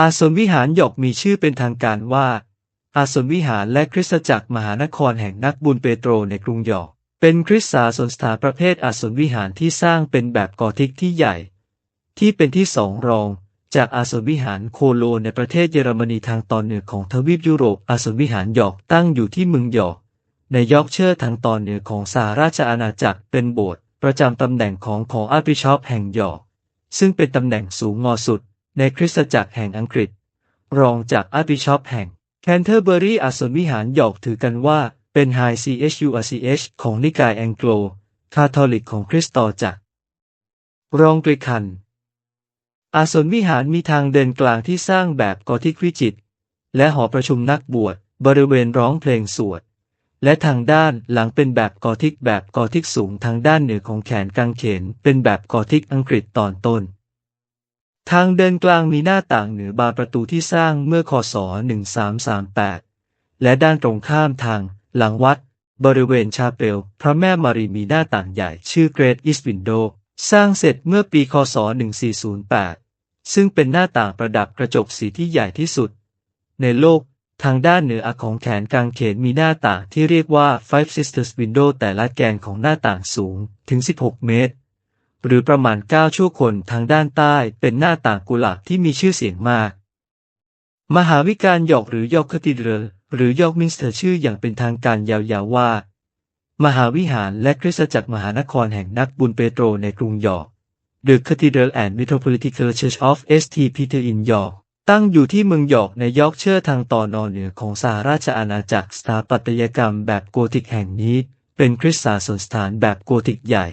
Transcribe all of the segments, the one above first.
อาสมวิหารหยกมีชื่อเป็นทางการว่า อาสมวิหารและคริสตจักรมหานครแห่งนักบุญเปโตรในกรุงหยอกเป็นคริสตศาสนสถานประเภทอาสมวิหารที่สร้างเป็นแบบกอธิกที่ใหญ่ ที่เป็นที่สองรองจากอาสมวิหารโคโลในประเทศเยอรมนีทางตอนเหนือของทวีปยุโรปอาสมวิหารหยอกตั้งอยู่ที่เมืองหยอกในยอกเชิร์ทางตอนเหนือของสหราชอาณาจักรเป็นโบสถ์ประจำตำแหน่งของของอาร์บิชอปแห่งหยอกซึ่งเป็นตำแหน่งสูงงอสุด ในคริสตจักรแห่งอังกฤษ รองจากอาร์บิชอปแห่งแคนเทอร์เบอรีอาสมวิหารหยอกถือกันว่า เป็นไฮ CHURCH ของนิกายแองโกลคาทอลิกของคริสตจักร รองตรีคัน อาสนวิหารมีทางเดินกลางที่สร้างแบบกอธิกวิจิต และหอประชุมนักบวชบริเวณร้องเพลงสวด และทางด้านหลังเป็นแบบกอธิกแบบกอธิกสูงทางด้านเหนือของแขนกางเขนเป็นแบบกอธิกอังกฤษตอนต้น ทางเดินกลางมีหน้าต่างเหนือบานประตูที่สร้างเมื่อคศ 1338 และด้านตรงข้ามทางหลังวัด บริเวณชาเปล พระแม่มารีมีหน้าต่างใหญ่ชื่อ Great East Window สร้างเสร็จเมื่อปีคศ 1408 ซึ่งเป็นหน้าต่างประดับกระจกสีที่ใหญ่ที่สุด ในโลกทางด้านเหนือของแขนกลางเขนมีหน้าต่างที่เรียกว่า Five Sisters Window แต่ละแกนของหน้าต่างสูงถึง 16 เมตร หรือประมาณ 9 ชั่วคนทางด้านใต้เป็นหน้าต่างกุหลาบที่มีชื่อเสียงมาก มหาวิการยอกหรือยอกคาทีเดรลหรือยอกมินสเตอร์ชื่ออย่างเป็นทางการยาวๆว่า มหาวิหารและคริสตจักรมหานครแห่งนักบุญเปโตรในกรุงยอร์ก The Cathedral and Metropolitan Church of St. Peter in York ตั้งอยู่ที่เมืองยอร์กในยอร์กเชิร์ทางตอนนอนเหนือของสหราชอาณาจักรสถาปัตยกรรมแบบโกธิกแห่งนี้ เป็นคริสตศาสนสถานแบบโกธิกใหญ่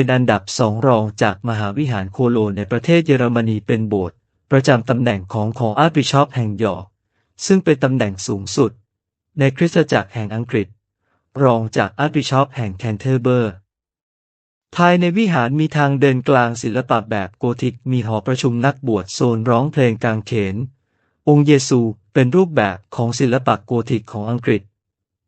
เป็นอันดับสองรองจากมหาวิหารโคโลในประเทศเยอรมนีเป็นโบสถ์ประจำตำแหน่งของของอาร์บิชอปแห่งยอร์กซึ่งเป็นตำแหน่งสูงสุด ในคริสตจักรแห่งอังกฤษ รองจากอาร์บิชอปแห่งแคนเทอร์เบอร์ ภายในวิหารมีทางเดินกลางศิลปะแบบโกธิกมีหอประชุมนักบวชโซนร้องเพลงกลางเขน องค์เยซูเป็นรูปแบบของศิลปะโกธิกของอังกฤษ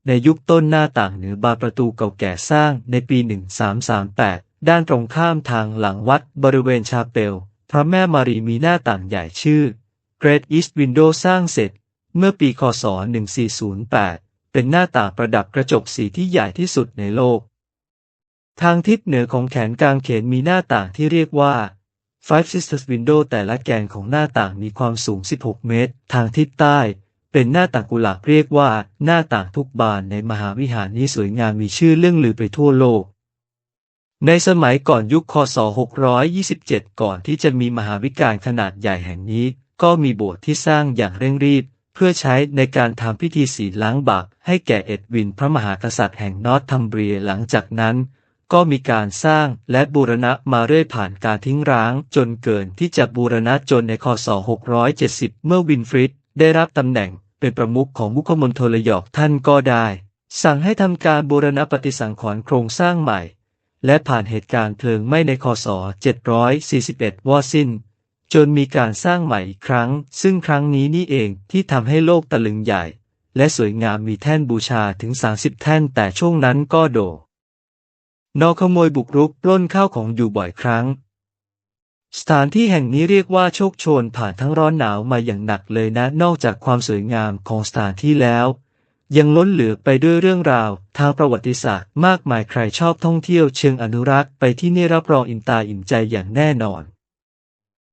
ในยุคต้นหน้าต่างเหนือบานประตูเก่าแก่สร้างในปี 1338 ด้านตรงข้ามทางหลังวัดบริเวณชาเปล พระแม่มารีมีหน้าต่างใหญ่ชื่อ Great East Window สร้างเสร็จ เมื่อปีคศ 1408 เป็นหน้าต่างประดับกระจกสีที่ใหญ่ที่สุดในโลก ทางทิศเหนือของแขนกลางเขนมีหน้าต่างที่เรียกว่า Five Sisters Window แต่ละแกนของหน้าต่างมีความสูง 16 เมตร ทางทิศใต้ เป็นหน้าต่างกุหลาบเรียกว่าหน้าต่างทุกบานในมหาวิหารนี้สวยงามมีชื่อเรื่องลือไปทั่วโลก ในสมัยก่อนยุคคศ 627 ก่อนที่จะมีมหาวิการขนาดใหญ่แห่งนี้ ก็มีโบสถ์ที่สร้างอย่างเร่งรีบ เพื่อใช้ในการทำพิธีศีล้างบาปให้แก่เอ็ดวินพระมหากษัตริย์แห่งนอร์ทัมเบรียหลังจากนั้น ก็มีการสร้างและบูรณะมาเรื่อยผ่านการทิ้งร้าง จนเกินที่จะบูรณะจนในคศ 670 เมื่อวินฟริดได้รับตำแหน่งเป็นประมุขของมุขมณฑลยอกท่านก็ได้ สั่งให้ทำการบูรณะปฏิสังขรณ์โครงสร้างใหม่ และผ่านเหตุการณ์เพลิงไหม้ในคศ 741 วอสิ้น จนมีการสร้างใหม่อีกครั้ง ซึ่งครั้งนี้นี่เองที่ทำให้โลกตะลึงใหญ่ และสวยงามมีแท่นบูชาถึง 30 แท่นแต่ช่วงนั้นก็โดนอขโมยบุกรุกปล้นข้าวของอยู่บ่อยครั้ง สถานที่แห่งนี้เรียกว่าโชคโชนผ่านทั้งร้อนหนาวมาอย่างหนักเลยนะ นอกจากความสวยงามของสถานที่แล้ว ยังล้นเหลือไปด้วยเรื่องราวทางประวัติศาสตร์ มากมายใครชอบท่องเที่ยวเชิงอนุรักษ์ไปที่นี่รับรองอินตาอิ่มใจอย่างแน่นอน